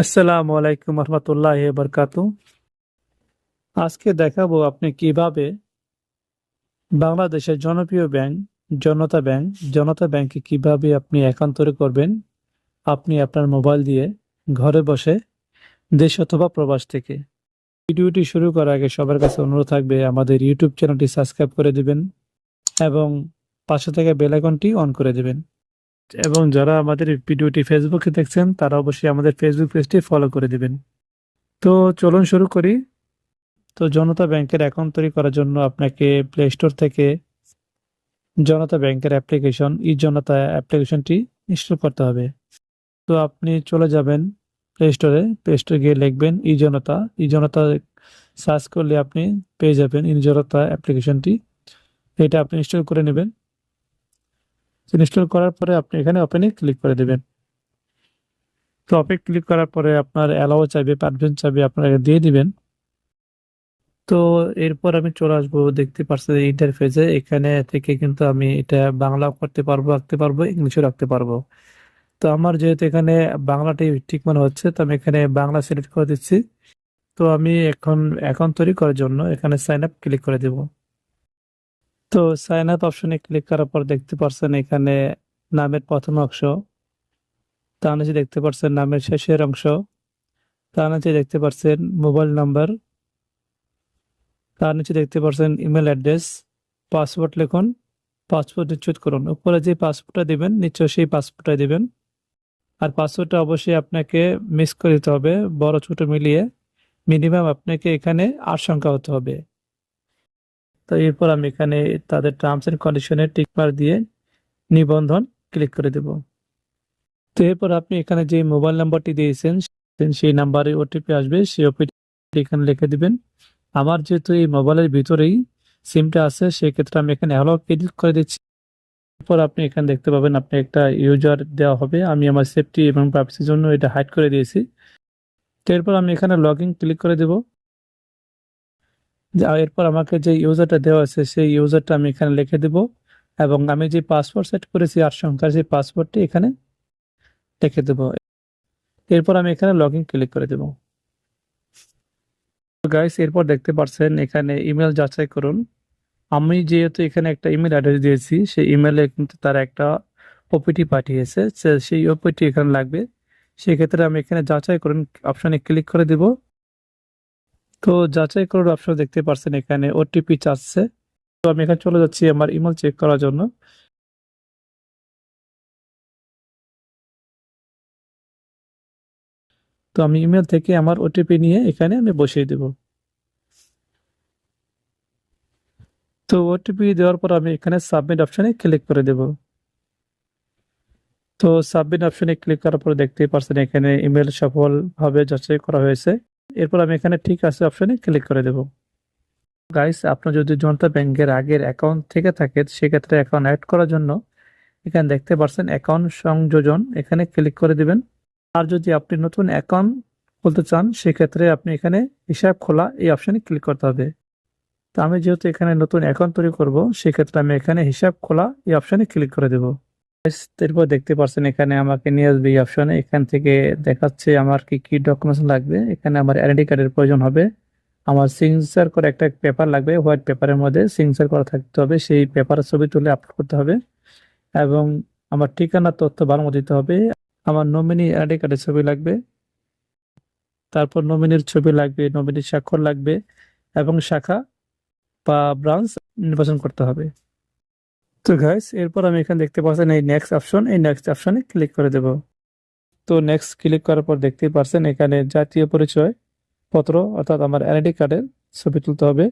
আসসালামু আলাইকুম রহমতুল্লাহ বরকাতু আজকে দেখাবো আপনি কীভাবে বাংলাদেশের জনপ্রিয় ব্যাংক, জনতা ব্যাংক, জনতা ব্যাংকে কীভাবে আপনি অ্যাকাউন্ট তৈরি করবেন, আপনি আপনার মোবাইল দিয়ে ঘরে বসে দেশ অথবা প্রবাস থেকে। ভিডিওটি শুরু করার আগে সবার কাছে অনুরোধ থাকবে, আমাদের ইউটিউব চ্যানেলটি সাবস্ক্রাইব করে দিবেন এবং পাশে থেকে বেল আইকনটি অন করে দিবেন। এবং যারা আমাদের ভিডিওটি ফেসবুকে দেখছেন, তারা অবশ্যই আমাদের ফেসবুক পেজটি ফলো করে দিবেন। তো চলুন শুরু করি। তো জনতা ব্যাংকের অ্যাকাউন্ট তৈরি করার জন্য আপনাকে প্লে স্টোর থেকে জনতা ব্যাংকের অ্যাপ্লিকেশন ই জনতা অ্যাপ্লিকেশনটি ইনস্টল করতে হবে। তো আপনি চলে যাবেন প্লে স্টোরে প্লে স্টোরে গিয়ে লিখবেন ই জনতা ই জনতা সার্চ করলে আপনি পেয়ে যাবেন ই জনতা অ্যাপ্লিকেশনটি এটা আপনি ইনস্টল করে নেবেন। ইনস্টল করার পরে আপনি এখানে ওপেনে ক্লিক করে দেবেন। তো ওপেন ক্লিক করার পরে আপনার অ্যালাও চাইবে পারমিশন চাইবে আপনাকে দিয়ে দিবেন। তো এরপর আমি চলে আসব, দেখতে পাচ্ছেন ইন্টারফেসে এখানে থেকে কিন্তু আমি এটা বাংলাও করতে পারব রাখতে পারব, ইংলিশও রাখতে পারব। তো আমার যেহেতু এখানে বাংলাটাই ঠিক মনে হচ্ছে, তো আমি এখানে বাংলা সিলেক্ট করে দিচ্ছি। তো আমি এখন অ্যাকাউন্ট তৈরি করার জন্য এখানে সাইন আপ ক্লিক করে দেবো। তো সাইন আপ অপশনে ক্লিক করার পর দেখতে পাচ্ছেন এখানে নামের প্রথম অংশ। তার নিচে দেখতে পাচ্ছেন নামের শেষের অংশ। তার নিচে দেখতে পাচ্ছেন মোবাইল নাম্বার তার নিচে দেখতে পাচ্ছেন ইমেল অ্যাড্রেস পাসওয়ার্ড লিখুন। পাসপোর্ট নিশ্চিত করুন। উপরে যে পাসপোর্টটা দিবেন নিশ্চয় সেই পাসপোর্টটা দিবেন। আর পাসওয়ার্ডটা অবশ্যই আপনাকে মিস করে দিতে হবে, বড় ছোট মিলিয়ে। মিনিমাম আপনাকে এখানে আট সংখ্যা হতে হবে। তো এরপর আমি এখানে তাদের টার্মস এন্ড কন্ডিশনের টিকমার দিয়ে নিবন্ধন ক্লিক করে দেব। তো এরপর আপনি এখানে যে মোবাইল নাম্বারটি দিয়েছেন সেই নাম্বারে ওটিপি আসবে, সেই ওটিপি এখানে লিখে দিবেন। আমার যেহেতু এই মোবাইলের ভিতরেই সিমটা আছে, সেক্ষেত্রে আমি এখানে অ্যালাউ ক্লিক করে দিচ্ছি। এরপর আপনি এখানে দেখতে পাবেন আপনি একটা ইউজার দেওয়া হবে। আমি আমার সেফটি এবং প্রাইভেসির জন্য এটা হাইড করে দিয়েছি। তো এরপর আমি এখানে লগ ইন ক্লিক করে দেবো। এরপর আমাকে যে ইউজারটা দেওয়া আছে, সেই ইউজারটা আমি এখানে লিখে দেব এবং আমি যে পাসওয়ার্ড সেট করেছি, আট সংখ্যার সেই পাসওয়ার্ডটি এখানে লিখে দেব। এরপর আমি এখানে লগ ইন ক্লিক করে দেব। গাইস এরপর দেখতে পাচ্ছেন এখানে ইমেল যাচাই করুন। আমি যেহেতু এখানে একটা ইমেল অ্যাড্রেস দিয়েছি, সেই ইমেলে কিন্তু তার একটা ওপিটি পাঠিয়েছে। সেই ওপিটি এখানে লাগবে। সেক্ষেত্রে আমি এখানে যাচাই করুন অপশানে ক্লিক করে দেব। তো যাচাই করার অপশন দেখতে পাচ্ছেন এখানে ওটিপি চাচ্ছে। তো আমি এখানে চলে যাচ্ছি আমার ইমেল চেক করার জন্য। তো আমি ইমেল থেকে আমার ওটিপি নিয়ে এখানে আমি বসিয়ে দেব। তো ওটিপি দেওয়ার পর আমি এখানে সাবমিট অপশনে ক্লিক করে দেব। তো সাবমিট অপশনে ক্লিক করার পর দেখতেই পারছেন এখানে ইমেল সফলভাবে যাচাই করা হয়েছে। এরপর আমি এখানে ঠিক আছে অপশনে ক্লিক করে দেব। গাইস আপনার যদি জনতা ব্যাংকের আগের অ্যাকাউন্ট থেকে থাকে, সেক্ষেত্রে অ্যাকাউন্ট অ্যাড করার জন্য এখানে দেখতে পাচ্ছেন অ্যাকাউন্ট সংযোজন, এখানে ক্লিক করে দিবেন। আর যদি আপনি নতুন অ্যাকাউন্ট খুলতে চান, সেক্ষেত্রে আপনি এখানে হিসাব খোলা এই অপশনে ক্লিক করতে হবে। তো আমি যেহেতু এখানে নতুন অ্যাকাউন্ট তৈরি করব, সেক্ষেত্রে আমি এখানে হিসাব খোলা এই অপশনে ক্লিক করে দেব। এরপর দেখতে পাচ্ছেন এখানে আমাকে নিয়ে আসবে এই অপশনে এখান থেকে দেখাচ্ছে আমার কি কি ডকুমেন্টস লাগবে। এখানে আমার আইডেন্টি কার্ডের প্রয়োজন হবে। আমার সিগনেচার করে একটা পেপার লাগবে হোয়াইট পেপারের মধ্যে সিগনেচার করা থাকতে হবে। সেই পেপারের ছবি তুলে আপলোড করতে হবে। এবং আমার ঠিকানার তথ্য ভালো দিতে হবে। আমার নমিনি আইডি কার্ডের ছবি লাগবে। তারপর নমিনির ছবি লাগবে নমিনির স্বাক্ষর লাগবে এবং শাখা বা ব্রাঞ্চ নির্বাচন করতে হবে। তো গাইস এরপর আমি এখানে দেখতে পাচ্ছেন এই নেক্সট অপশন এই নেক্সট অপশনে ক্লিক করে দেব। তো নেক্সট ক্লিক করার পর দেখতেই পারছেন এখানে জাতীয় পরিচয় পত্র, অর্থাৎ আমার এনআইডি কার্ডের ছবি তুলতে হবে।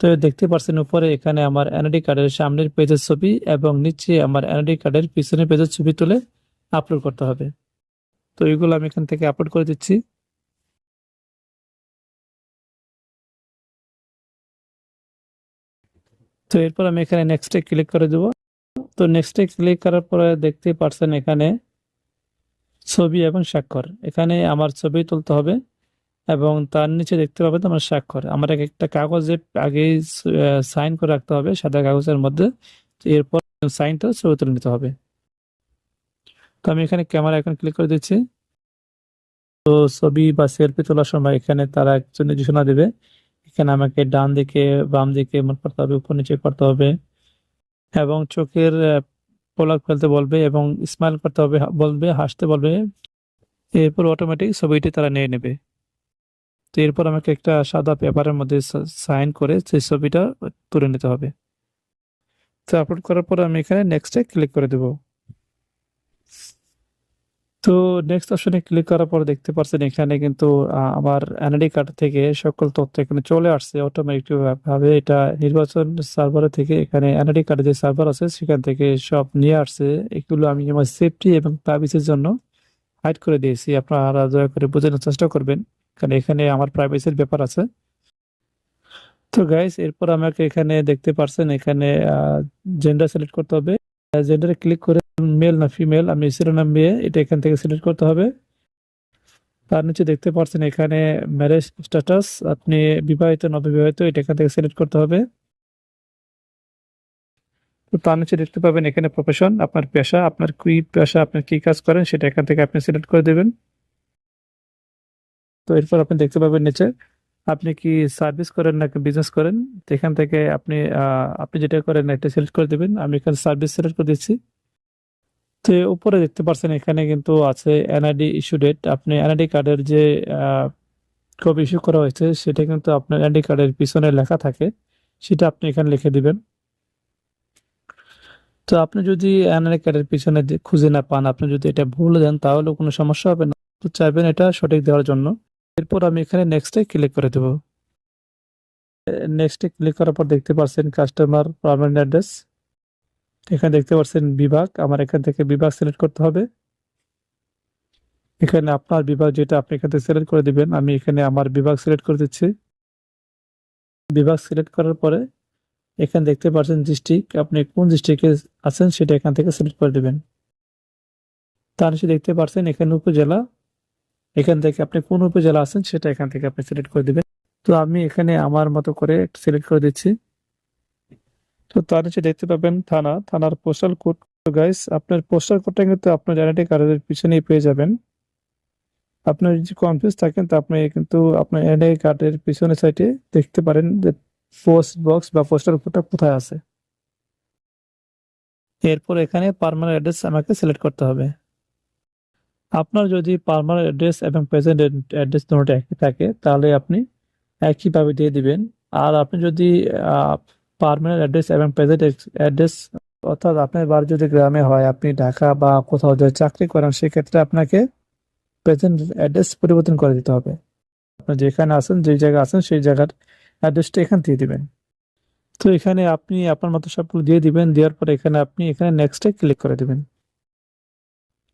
তো দেখতে পাচ্ছেন উপরে এখানে আমার এনআইডি কার্ডের সামনের পেজের ছবি এবং নিচে আমার এনআইডি কার্ডের পিছনের পেজের ছবি তুলে আপলোড করতে হবে। তো এগুলো আমি এখান থেকে আপলোড করে দিচ্ছি। তো এরপর আমি এখানে নেক্সটে ক্লিক করে দেব। তো নেক্সটে ক্লিক করার পরে দেখতে পারছেন এখানে ছবি এবং স্বাক্ষর। এখানে আমার ছবি তুলতে হবে এবং তার নিচে দেখতে পাবেন আমার স্বাক্ষর। আমার এক একটা কাগজে আগেই সাইন করে রাখতে হবে সাদা কাগজের মধ্যে। এরপর সাইনটা ছবি তুলে নিতে হবে। তো আমি এখানে ক্যামেরা এখন ক্লিক করে দিচ্ছি। তো ছবি বা সেলফি তোলার সময় এখানে তারা একজন নির্দেশনা দেবে। এখানে আমাকে ডান দিকে, বাম দিকে মুখ করতে হবে, উপর নিচে করতে হবে। এবং চোখের পলক ফেলতে বলবে এবং স্মাইল করতে হবে বলবে, হাসতে বলবে। এরপর অটোমেটিক ছবিটি তারা নিয়ে নেবে। তো এরপর আমাকে একটা সাদা পেপারের মধ্যে সাইন করে সেই ছবিটা তুলে নিতে হবে। তো আপলোড করার পর আমি এখানে নেক্সটে ক্লিক করে দেব। তো নেক্সট অপশনে ক্লিক করার পর দেখতে পাচ্ছেন এখানে কিন্তু আমার এনআইডি কার্ড থেকে সকল তথ্য এখানে চলে আসছে অটোমেটিক ভাবে এটা নির্বাচন সার্ভার থেকে এখানে এনআইডি কার্ডের যে সার্ভার আছে সেখান থেকে সব নিয়ে আসছে। এগুলো আমি আমার সেফটি এবং প্রাইভেসির জন্য হাইড করে দিয়েছি। আপনারা দয়া করে বোঝানোর চেষ্টা করবেন, কারণ এখানে আমার প্রাইভেসির ব্যাপার আছে। তো গাইস এরপর আমাকে এখানে দেখতে পারছেন এখানে জেন্ডার সিলেক্ট করতে হবে। জেন্ডারে ক্লিক করে মেল না ফিমেল আমি শিরোনাম দিয়ে এটা এখান থেকে সিলেক্ট করতে হবে। তার নিচে দেখতে পাচ্ছেন এখানে ম্যারেজ স্ট্যাটাস আপনি বিবাহিত নববিবাহিত এটা এখান থেকে সিলেক্ট করতে হবে। তো তার নিচে দেখতে পাবেন এখানে প্রফেশন আপনার পেশা, আপনার কি পেশা, আপনি কি কাজ করেন, সেটা এখান থেকে আপনি সিলেক্ট করে দেবেন। তো এরপর আপনি দেখতে পাবেন নিচে, আপনি কি সার্ভিস করেন নাকি বিজনেস করেন এখান থেকে আপনি আপনি যেটা করেন এটা সিলেক্ট করে দেবেন। আমি এখানে সার্ভিস সিলেক্ট করে দিচ্ছি। তো উপরে দেখতে পাচ্ছেন এখানে কিন্তু আছে এনআইডি ইস্যু ডেট আপনি এনআইডি কার্ডের যে কবে ইস্যু করা হয়েছে, সেটা কিন্তু আপনার এনআইডি কার্ডের পিছনে লেখা থাকে, সেটা আপনি এখানে লিখে দিবেন। তো আপনি যদি এনআইডি কার্ডের পিছনে খুঁজে না পান, আপনি যদি এটা ভুলে দেন তাহলে কোনো সমস্যা হবে না। তো চাইবেন এটা সঠিক দেওয়ার জন্য। এরপর আমি এখানে নেক্সটে ক্লিক করে দেবো। নেক্সটে ক্লিক করার পর দেখতে পাচ্ছেন কাস্টমার পারমানেন্ট অ্যাড্রেস এখানে দেখতে পাচ্ছেন বিভাগ। আমার এখান থেকে বিভাগ সিলেক্ট করতে হবে। এখানে আপনার বিভাগ যেটা, আপনি এখান থেকে সিলেক্ট করে দিবেন। আমি এখানে আমার বিভাগ সিলেক্ট করে দিচ্ছি। বিভাগ সিলেক্ট করার পরে এখানে দেখতে পাচ্ছেন ডিস্ট্রিক্ট আপনি কোন ডিস্ট্রিক্টে আছেন সেটা এখান থেকে সিলেক্ট করে দিবেন। তার নিচে দেখতে পাচ্ছেন এখানে উপজেলা। এখান থেকে আপনি কোন উপজেলা আছেন সেটা এখান থেকে আপনি সিলেক্ট করে দিবেন। তো আমি এখানে আমার মতো করে সিলেক্ট করে দিচ্ছি। তো তার নিচে দেখতে পাবেন থানা। থানার পোস্টাল কোড গাইস আপনার পোস্টাল কোডটা কিন্তু আপনার আইডেন্টি কার্ডের পিছনেই পেয়ে যাবেন। আপনার যদি কনফিউজ থাকেন, তা আপনি কিন্তু আপনার আইডেন্টি কার্ডের পিছনে সাইডে দেখতে পারেন যে পোস্ট বক্স বা পোস্টাল কোডটা কোথায় আছে। এরপর এখানে পার্মানেন্ট অ্যাড্রেস আমাকে সিলেক্ট করতে হবে। আপনার যদি পার্মানেন্ট অ্যাড্রেস এবং প্রেজেন্ট অ্যাড্রেস দুটো একই থাকে, তাহলে আপনি একইভাবে দিয়ে দিবেন। আর আপনি যদি পার্মানেন্ট অ্যাড্রেস এবং প্রেজেন্ট অ্যাড্রেস অর্থাৎ আপনার বাড়ি যদি গ্রামে হয়, আপনি ঢাকা বা কোথাও যদি চাকরি করেন, সেক্ষেত্রে আপনাকে প্রেজেন্ট অ্যাড্রেস পরিবর্তন করে দিতে হবে। আপনি যেখানে আছেন, যে জায়গায় আছেন, সেই জায়গার অ্যাড্রেসটা এখানে দিয়ে দিবেন। তো এখানে আপনি আপনার মতো সবগুলো দিয়ে দিবেন, দেওয়ার পর এখানে আপনি এখানে নেক্সটে ক্লিক করে দিবেন।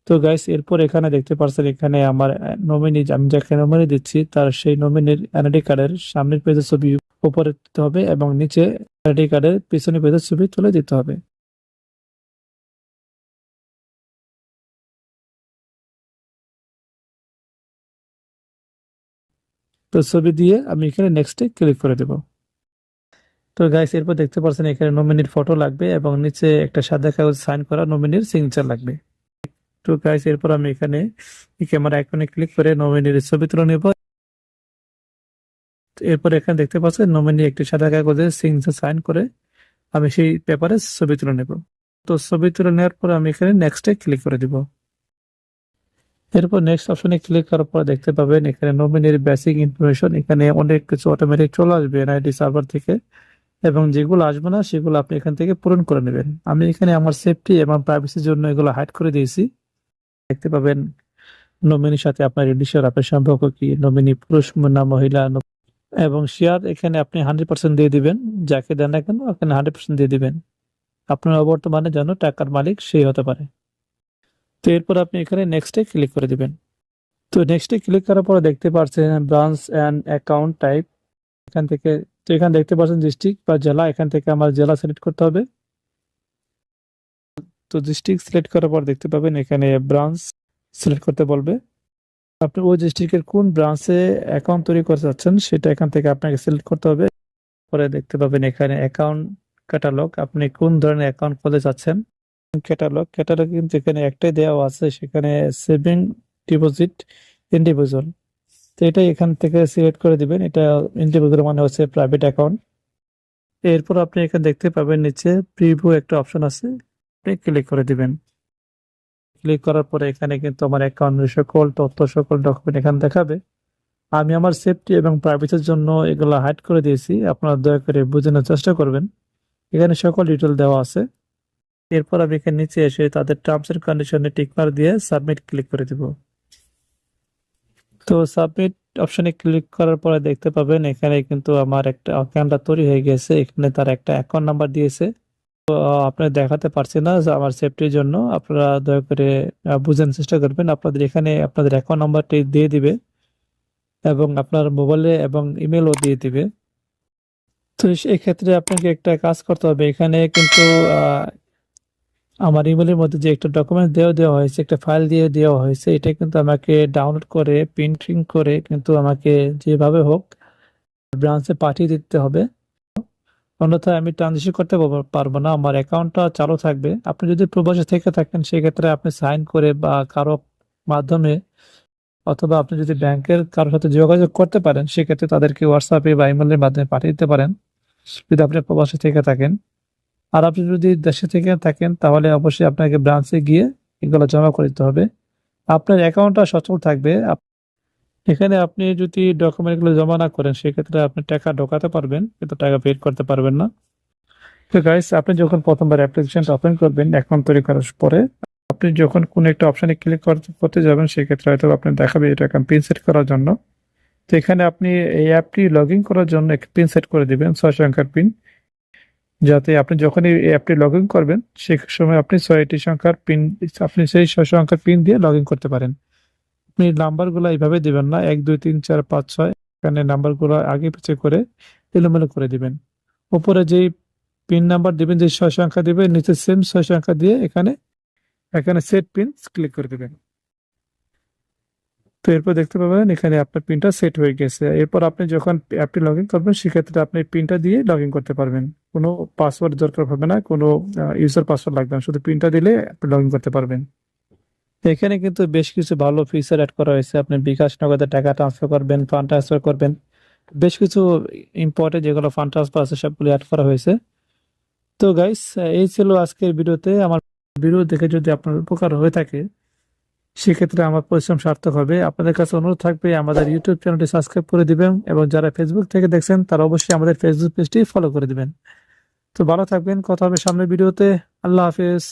তো গাইস এরপর এখানে দেখতে পাচ্ছেন এখানে আমার নমিনি আমি যাকে নমিনি দিচ্ছি, তার সেই নমিনির এনআইডি কার্ডের সামনের পেজে ছবি উপরে দিতে হবে এবং নিচে এনআইডি কার্ডের পিছনের পেজের ছবি তুলে দিতে হবে। তো ছবি দিয়ে আমি এখানে নেক্সটে ক্লিক করে দেব। তো গাইস এরপর দেখতে পাচ্ছেন এখানে নমিনির ফটো লাগবে এবং নিচে একটা সাদা কাগজ সাইন করা নমিনির সিগনেচার লাগবে। তো গাইস এরপর আমি এখানে ক্যামেরা আইকনে ক্লিক করে নমিনির ছবি তুলে নেব এরপর এখানে দেখতে পাচ্ছেন নমিনি একটি সাদা কাগজে সিগনেচার সাইন করে আমি সেই পেপারে ছবি তুলে নেব। তো ছবি তুলে নেওয়ার পর আমি এখানে নেক্সটে ক্লিক করে দিব। এরপর নেক্সট অপশনে ক্লিক করার পর দেখতে পাবেন এখানে নমিনির বেসিক ইনফরমেশন এখানে অনেক কিছু অটোমেটিক চলে আসবে এনআইডি সার্ভার থেকে এবং যেগুলো আসবে না, সেগুলো আপনি এখান থেকে পূরণ করে নেবেন। আমি এখানে আমার সেফটি এবং প্রাইভেসির জন্য এগুলো হাইড করে দিয়েছি। দেখতে পাবেন নমিনির সাথে আপনার রেডিশন আপনার সম্পর্ক কি? নমিনি পুরুষ না মহিলা এবং শেয়ার এখানে আপনি হান্ড্রেড পার্সেন্ট দিয়ে দিবেন। যাকে দেন না কেন এখানে হান্ড্রেড পার্সেন্ট দিয়ে দিবেন। আপনার অবর্তমানে যেন টাকার মালিক সেই হতে পারে। তো এরপর আপনি এখানে নেক্সটে ক্লিক করে দিবেন। তো নেক্সটে ক্লিক করার পরে দেখতে পাচ্ছেন ব্রাঞ্চ অ্যান্ড অ্যাকাউন্ট টাইপ এখান থেকে, তো এখানে দেখতে পাচ্ছেন ডিস্ট্রিক্ট বা জেলা, এখান থেকে আমার জেলা সিলেক্ট করতে হবে। তো ডিস্ট্রিক্ট সিলেক্ট করার পর দেখতে পাবেন এখানে ব্রাঞ্চ সিলেক্ট করতে বলবে। আপনি ওই ডিস্ট্রিক্টের কোন ব্রাঞ্চে অ্যাকাউন্ট তৈরি করতে চাচ্ছেন, সেটা এখান থেকে আপনাকে সিলেক্ট করতে হবে। পরে দেখতে পাবেন এখানে অ্যাকাউন্ট ক্যাটালগ আপনি কোন ধরনের অ্যাকাউন্ট খুলতে চাচ্ছেন। ক্যাটালগ ক্যাটালগ কিন্তু এখানে একটাই দেওয়া আছে, সেখানে সেভিং ডিপোজিট ইন্ডিভিজুয়াল তো এটা এখান থেকে সিলেক্ট করে দিবেন, এটা ইন্ডিভিজুয়াল মানে হচ্ছে প্রাইভেট অ্যাকাউন্ট এরপর আপনি এখানে দেখতে পাবেন নিচে প্রিভিউ একটা অপশন আছে, আপনি ক্লিক করে দিবেন। ক্লিক করার পরে এখানে কিন্তু আমার অ্যাকাউন্টের সকল তথ্য, সকল ডকুমেন্ট এখানে দেখাবে। আমি আমার সেফটি এবং প্রাইভেসির জন্য এগুলো হাইড করে দিয়েছি। আপনারা দয়া করে বোঝানোর চেষ্টা করবেন। এখানে সকল ডিটেল দেওয়া আছে। এরপর আমি এখানে নিচে এসে তাদের টার্মস এন্ড কন্ডিশনে টিকমার দিয়ে সাবমিট ক্লিক করে দিব। তো সাবমিট অপশনে ক্লিক করার পরে দেখতে পাবেন এখানে কিন্তু আমার একটা অ্যাকাউন্টটা তৈরি হয়ে গেছে। এখানে তার একটা অ্যাকাউন্ট নাম্বার দিয়েছে। আপনার দেখাতে পারছি না আমার সেফটির জন্য। আপনারা দয়া করে বুঝার চেষ্টা করবেন। আপনাদের এখানে আপনাদের অ্যাকাউন্ট নাম্বারটি দিয়ে দিবে এবং আপনার মোবাইলে এবং ইমেলও দিয়ে দিবে। তো এই ক্ষেত্রে আপনাকে একটা কাজ করতে হবে। এখানে কিন্তু আমার ইমেলের মধ্যে যে একটা ডকুমেন্ট দেওয়া দেওয়া হয়েছে, একটা ফাইল দিয়ে দেওয়া হয়েছে, এটা কিন্তু আমাকে ডাউনলোড করে প্রিন্টিং করে কিন্তু আমাকে যেভাবে হোক ব্রাঞ্চে পাঠিয়ে দিতে হবে। অন্যথায় আমি ট্রানজেকশন করতে পারবো- না। আমার অ্যাকাউন্টটা চালু থাকবে। আপনি যদি প্রবাসে থেকে থাকেন, সেক্ষেত্রে আপনি সাইন করে বা কারও মাধ্যমে অথবা আপনি যদি ব্যাংকের কারোর সাথে যোগাযোগ করতে পারেন, সেক্ষেত্রে তাদেরকে হোয়াটসঅ্যাপে বা ইমেলের মাধ্যমে পাঠিয়ে দিতে পারেন, যদি আপনি প্রবাসে থেকে থাকেন। আর আপনি যদি দেশে থেকে থাকেন, তাহলে অবশ্যই আপনাকে ব্রাঞ্চে গিয়ে এগুলো জমা করে দিতে হবে। আপনার অ্যাকাউন্টটা সচল থাকবে। এখানে আপনি যদি ডকুমেন্টগুলো জমা না করেন, সেক্ষেত্রে আপনি টাকা ঢোকাতে পারবেন, কিন্তু টাকা পেড করতে পারবেন না। তো গাইস আপনি যখন প্রথমবার অ্যাপ্লিকেশনটা ওপেন করবেন অ্যাকাউন্ট তৈরি করার পরে, আপনি যখন কোনো একটা অপশানে ক্লিক করতে করতে যাবেন, সেক্ষেত্রে হয়তো আপনি দেখাবে এটা পিন সেট করার জন্য। তো এখানে আপনি এই অ্যাপটি লগ ইন করার জন্য একটা পিন সেট করে দিবেন, ছয় সংখ্যার পিন যাতে আপনি যখন এই অ্যাপটি লগ ইন করবেন, সে সময় আপনি ছয়টি সংখ্যার পিন আপনি সেই ছয় সংখ্যার পিন দিয়ে লগ ইন করতে পারেন। আপনি নাম্বারগুলো এইভাবে দিবেন না, এক, দুই, তিন, চার, পাঁচ, ছয়, এখানে নাম্বারগুলো আগে পিছিয়ে করে এলোমেলো করে দিবেন। উপরে যেই পিন নাম্বার দিবেন, যে ছয় সংখ্যা দিবেন, নিচে সেম ছয় সংখ্যা দিয়ে এখানে এখানে সেট পিন ক্লিক করে দিবেন। তো এরপর দেখতে পাবেন এখানে আপনার পিনটা সেট হয়ে গেছে। এরপর আপনি যখন অ্যাপটি লগ ইন করবেন, সেক্ষেত্রে আপনি পিনটা দিয়ে লগ ইন করতে পারবেন। কোনো পাসওয়ার্ড দরকার হবে না, কোনো ইউজার পাসওয়ার্ড লাগবে না, শুধু পিনটা দিলে আপনি লগ ইন করতে পারবেন। এখানে কিন্তু বেশ কিছু ভালো ফিচার অ্যাড করা হয়েছে। আপনি বিকাশ নগদে টাকা ট্রান্সফার করবেন ফান্ড ট্রান্সফার করবেন। বেশ কিছু ইম্পর্টেন্ট যেগুলো ফান্ড ট্রান্সফার আছে, সবগুলো অ্যাড করা হয়েছে। তো গাইস এই ছিল আজকের ভিডিওতে। আমার ভিডিও দেখে যদি আপনার উপকার হয়ে থাকে, সেক্ষেত্রে আমার পরিশ্রম সার্থক হবে। আপনাদের কাছে অনুরোধ থাকবে, আমাদের ইউটিউব চ্যানেলটি সাবস্ক্রাইব করে দিবেন এবং যারা ফেসবুক থেকে দেখছেন, তারা অবশ্যই আমাদের ফেসবুক পেজটি ফলো করে দিবেন। তো ভালো থাকবেন, কথা হবে সামনের ভিডিওতে। আল্লাহ হাফেজ।